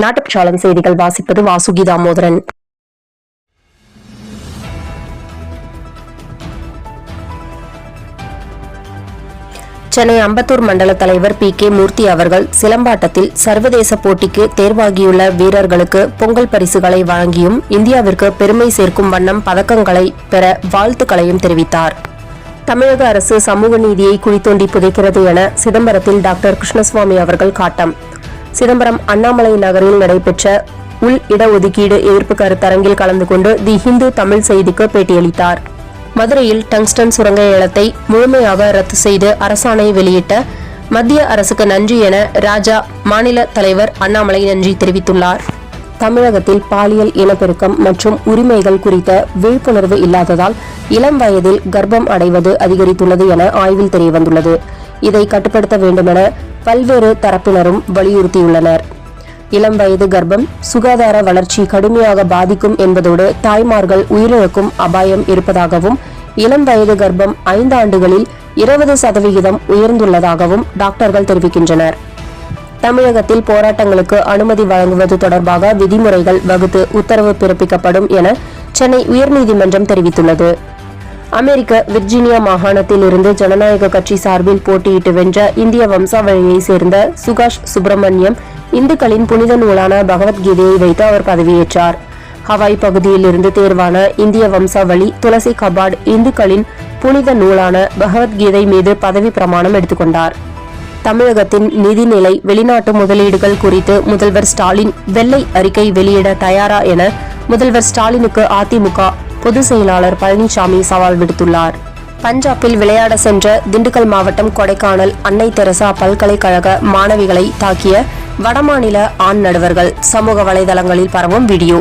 நாட்டுப்பற்றாளன் செய்திகள் வாசிப்பது வாசுகி தாமோதரன். சென்னை அம்பத்தூர் மண்டல தலைவர் பி. கே. மூர்த்தி அவர்கள் சிலம்பாட்டத்தில் சர்வதேச போட்டிக்கு தேர்வாகியுள்ள வீரர்களுக்கு பொங்கல் பரிசுகளை வழங்கியும் இந்தியாவிற்கு பெருமை சேர்க்கும் வண்ணம் பதக்கங்களை பெற வாழ்த்துக்களையும் தெரிவித்தார். தமிழக அரசு சமூக நீதியை குழித்தோண்டி புதைக்கிறது என சிதம்பரத்தில் டாக்டர் கிருஷ்ணசுவாமி அவர்கள் காட்டம். சிதம்பரம் அண்ணாமலை நகரில் நடைபெற்ற உள் இடஒதுக்கீடு எதிர்ப்பு கருத்தரங்கில் கலந்து கொண்டு தி ஹிந்து தமிழ் செய்திக்கு பேட்டியளித்தார். மதுரையில் டங்ஸ்டன் சுரங்க ஏலத்தை முழுமையாக ரத்து செய்து அரசாணை வெளியிட்ட மத்திய அரசுக்கு நன்றி என ராஜா மாநில தலைவர் அண்ணாமலை நன்றி தெரிவித்துள்ளார். தமிழகத்தில் பாலியல் இனப்பெருக்கம் மற்றும் உரிமைகள் குறித்த விழிப்புணர்வு இல்லாததால் இளம் வயதில் கர்ப்பம் அடைவது அதிகரித்துள்ளது என ஆய்வில் தெரியவந்துள்ளது. இதை கட்டுப்படுத்த வேண்டுமென பல்வேறு தரப்பினரும் வலியுறுத்தியுள்ளனர். இளம் வயது கர்ப்பம் சுகாதார வளர்ச்சி கடுமையாக பாதிக்கும் என்பதோடு தாய்மார்கள் உயிரிழக்கும் அபாயம் இருப்பதாகவும் இளம் வயது கர்ப்பம் ஐந்து ஆண்டுகளில் இருபது சதவிகிதம் உயர்ந்துள்ளதாகவும் டாக்டர்கள் தெரிவிக்கின்றனர். தமிழகத்தில் போராட்டங்களுக்கு அனுமதி வழங்குவது தொடர்பாக விதிமுறைகள் வகுத்து உத்தரவு பிறப்பிக்கப்படும் என சென்னை உயர்நீதிமன்றம் தெரிவித்துள்ளது. அமெரிக்க விர்ஜீனியா மாகாணத்தில் இருந்து ஜனநாயக கட்சி சார்பில் போட்டியிட்டு வென்ற இந்திய வம்சாவளியைச் சேர்ந்த சுகாஷ் சுப்பிரமணியம் இந்துக்களின் புனித நூலான பகவத்கீதையை வைத்து அவர் பதவியேற்றார். ஹவாய் பகுதியில் இருந்து தேர்வான இந்திய வம்சாவளி துளசி கபாட் இந்துக்களின் புனித நூலான பகவத்கீதை மீது பதவி பிரமாணம் எடுத்துக்கொண்டார். தமிழகத்தின் நிதிநிலை வெளிநாட்டு முதலீடுகள் குறித்து முதல்வர் ஸ்டாலின் வெள்ளை அறிக்கை வெளியிட தயாரா என முதல்வர் ஸ்டாலினுக்கு அதிமுக பொதுச் செயலாளர் பழனிசாமி சவால் விடுத்துள்ளார். பஞ்சாபில் விளையாட சென்ற திண்டுக்கல் மாவட்டம் கொடைக்கானல் அன்னை தெரசா பல்கலைக்கழக மாணவிகளை தாக்கிய வடமாநில ஆண் நடுவர்கள். சமூக வலைதளங்களில் பரவும் வீடியோ.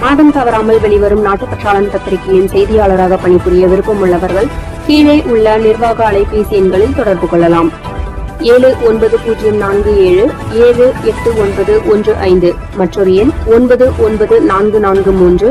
மாதம் தவறாமல் வெளிவரும் நாட்டுப்பற்றாளன் பத்திரிகையின் செய்தியாளராக பணிபுரிய விருப்பமுள்ளவர்கள் கீழே உள்ள நிர்வாக அலைபேசி எண்களில் தொடர்பு கொள்ளலாம். ஏழு ஒன்பது பூஜ்ஜியம் நான்கு ஏழு ஏழு எட்டு ஒன்பது ஒன்று ஐந்து மற்றொரு எண் ஒன்பது ஒன்பது நான்கு நான்கு மூன்று